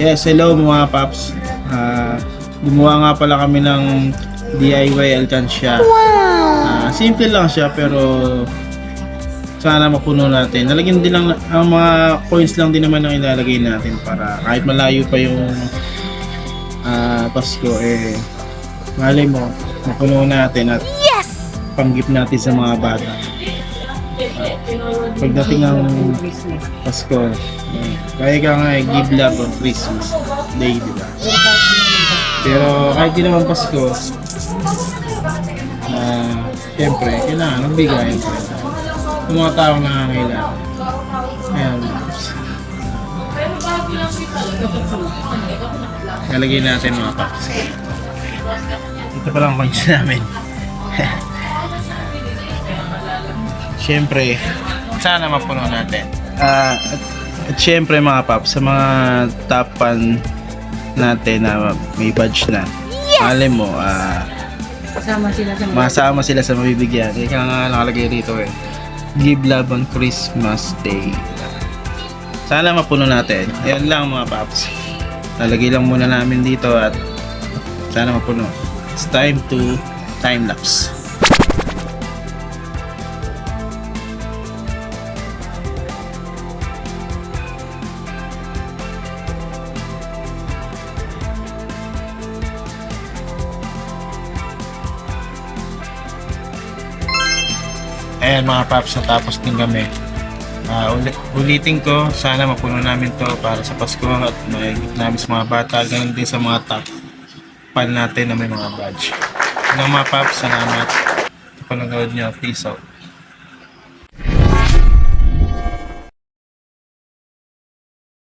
Yes, hello mga paps. Ah, gumawa nga pala kami ng DIY alkansya. Ah, simple lang siya pero sana mapuno natin. Nalagyan din lang ang mga coins lang din naman ang ilalagay natin para kahit malayo pa yung ah, Pasko eh malay mo mapuno natin at panggip natin sa mga bata. Pagdating ng Pasko, kaya ka nga eh, give love on Christmas Day, di ba? Pero kahit di naman Pasko, ah, siyempre, kailangan magbigay sa mga taong nangangailangan. Ayan. Nalagay natin mga paps. Ito pa lang coins namin. Siyempre, sana mapuno natin. Ah, at, at siyempre mga paps, sa mga top fan natin na may badge na. Alam mo, ah, Kasama sila sa mga masama sila sa mabibigyan. Kaya nga nakalagay rito eh. Give love on Christmas Day. Sana mapuno natin. Ayan lang mga paps. Lalagay lang muna namin dito at sana mapuno. It's time to time lapse. Ayan mga paps, natapos din kami. Ulit, ulitin ko, sana mapuno namin to para sa Pasko at may namin sa mga bata, ganun din sa mga top fan natin na may mga badge. Ano mga paps, salamat sa panonood nyo. Peace out.